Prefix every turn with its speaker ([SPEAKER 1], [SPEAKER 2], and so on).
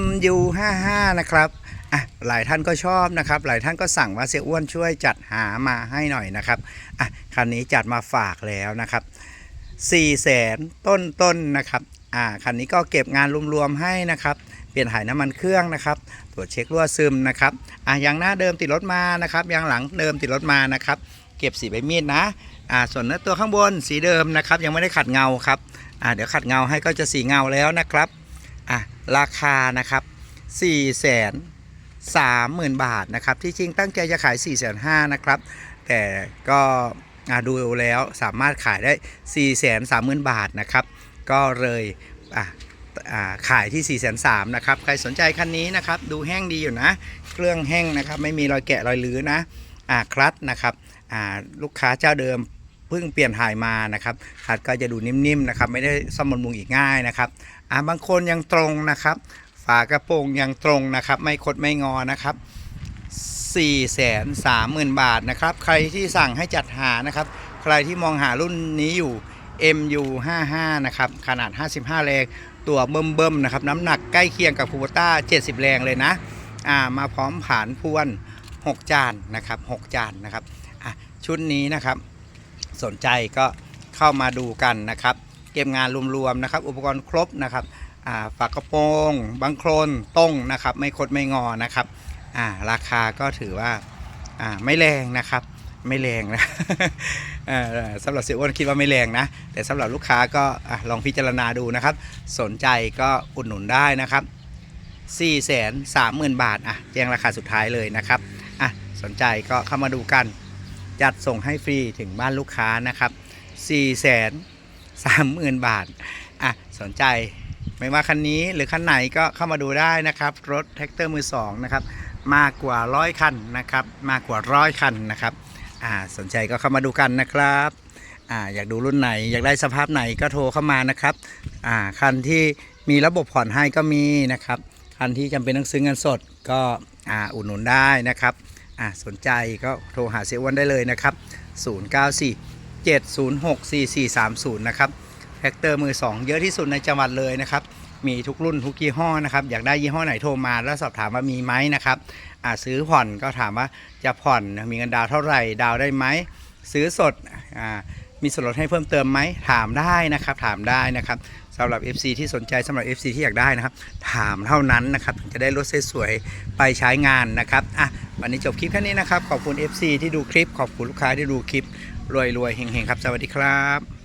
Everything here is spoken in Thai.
[SPEAKER 1] MU55 นะครับอะหลายท่านก็ชอบนะครับ หลายท่านก็สั่งว่าเสียอ้วนช่วยจัดหามาให้หน่อยนะครับอะคันนี้จัดมาฝากแล้วนะครับ4แสนต้นต้นๆนะครับอ่าคันนี้ก็เก็บงานรวมๆให้นะครับ เปลี่ยนถ่ายน้ำมันเครื่องนะครับ ตรวจเช็ครั่วซึมนะครับอะยางหน้าเดิมติดรถมานะครับยางหลังเดิมติดรถมานะครับ เก็บสีใบมีดนะอ่าส่วนเนื้อตัวข้างบนสีเดิมนะครับ ยังไม่ได้ขัดเงาครับอ่าเดี๋ยวขัดเงาให้ก็จะสีเงาแล้วนะครับ ราคานะครับ4 0 0 0 0 3 0,000บาทนะครับ ที่จริงตั้งใจจะขาย4 5 0 0 0นะครับ แต่ก็ดูแล้วสามารถขายได้4 3 0 0 0 0บาทนะครับ ก็เลยขายที่4 3 0 0 0นะครับ ใครสนใจคันนี้นะครับ ดูแห้งดีอยู่นะ เครื่องแห้งนะครับ ไม่มีรอยแกะรอยลื้อนะ อ่าคลัตนะครับ อ่าลูกค้าเจ้าเดิม เพิ่งเปลี่ยนถ่ายมานะครับคลัตช์ก็จะดูนิ่มๆนะครับ ไม่ได้ซ่อมบำรุงอีกง่ายนะครับอ่าบางคนยังตรงนะครับ ฝากระโปรงยังตรงนะครับ ไม่คดไม่งอนะครับ4 3 0 0 0 0 บาทนะครับ ใครที่สั่งให้จัดหานะครับ ใครที่มองหารุ่นนี้อยู่ MU 55 นะครับ ขนาด 55 แรง ตัวเบิ่มๆนะครับ น้ำหนักใกล้เคียงกับคูโบต้า 70 แรงเลยนะ อ่า มาพร้อมผานพวน 6 จานนะครับ 6 จานนะครับ อะ ชุดนี้นะครับ สนใจก็เข้ามาดูกันนะครับ เก็บงานรวมๆนะครับ อุปกรณ์ครบนะครับฝากระโปรงบังโครนต้งนะครับ ไม่คดไม่งอนะครับาราคาก็ถือว่าาไม่แรงนะครับไม่แรงนะสำหรับเสียอ้วนคิดว่าไม่แรงนะ แต่สำหรับลูกค้าก็ลองพิจารณาดูนะครับ สนใจก็อุดหนุนได้นะครับ 4 3 0 0 0 0 บาทอะแจ้งราคาสุดท้ายเลยนะครับอะสนใจก็เข้ามาดูกัน จัดส่งให้ฟรีถึงบ้านลูกค้านะครับ4 3 0 0 0 0 บาท อะ สนใจไม่ว่าคันนี้หรือคันไหนก็เข้ามาดูได้นะครับ รถแท็กเตอร์มือสองนะครับ มากกว่าร้อยคันนะครับ มากกว่าร้อยคันนะครับ อ่า สนใจก็เข้ามาดูกันนะครับอ่าอยากดูรุ่นไหน อยากได้สภาพไหนก็โทรเข้ามานะครับอ่าคันที่มีระบบผ่อนให้ก็มีนะครับ คันที่จำเป็นต้องซื้อเงินสดก็อ่าอุดหนุนได้นะครับ อะสนใจก็โทรหาเซอ้วนได้เลยนะครับ 094 706 4430 นะครับแท็กเตอร์มือ 2 เยอะที่สุดในจังหวัดเลยนะครับ มีทุกรุ่นทุกยี่ห้อนะครับ อยากได้ยี่ห้อไหนโทรมาแล้วสอบถามว่ามีไหมนะครับอ่าซื้อผ่อนก็ถามว่าจะผ่อนมีเงินดาวเท่าไหร่ดาวได้ไหมซื้อสดอ่า มีส่วนลดให้เพิ่มเติมไหมถามได้นะครับ ถามได้นะครับสำหรับ FC ที่สนใจสำหรับ FC ที่อยากได้นะครับ ถามเท่านั้นนะครับถึงจะได้รถสวยๆไปใช้งานนะครับอะวันนี้จบคลิปแค่นี้นะครับ ขอบคุณ FC ที่ดูคลิป ขอบคุณลูกค้าที่ดูคลิปรวยๆเฮงๆครับ สวัสดีครับ